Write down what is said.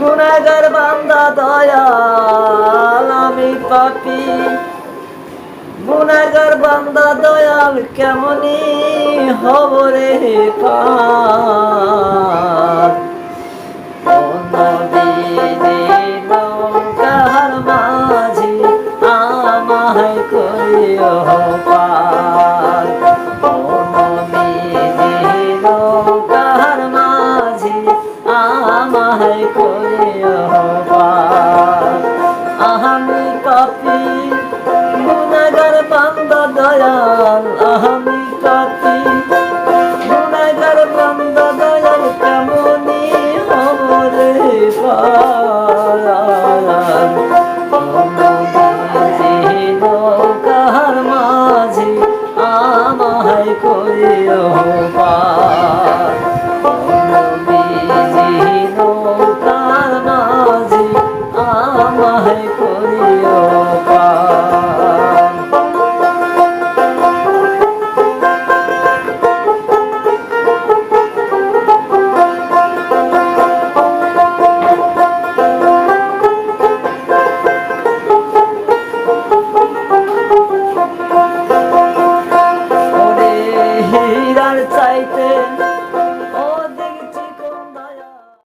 গুনাগার বান্দা দয়াল, আমি পাপি। গুনাগার বান্দা দয়াল, কেমনি হব রে মাঝি আমায় পার মাঝি আমায় নাহাই করে আহামি কাপি গুণাগার বান্দ দয়াল। আহামি কাপি গুণাগার বান্দ দয়াল, কেমনি হবরে নৌকার মাঝে আমায় করিও পা আমায় করিও চাইতে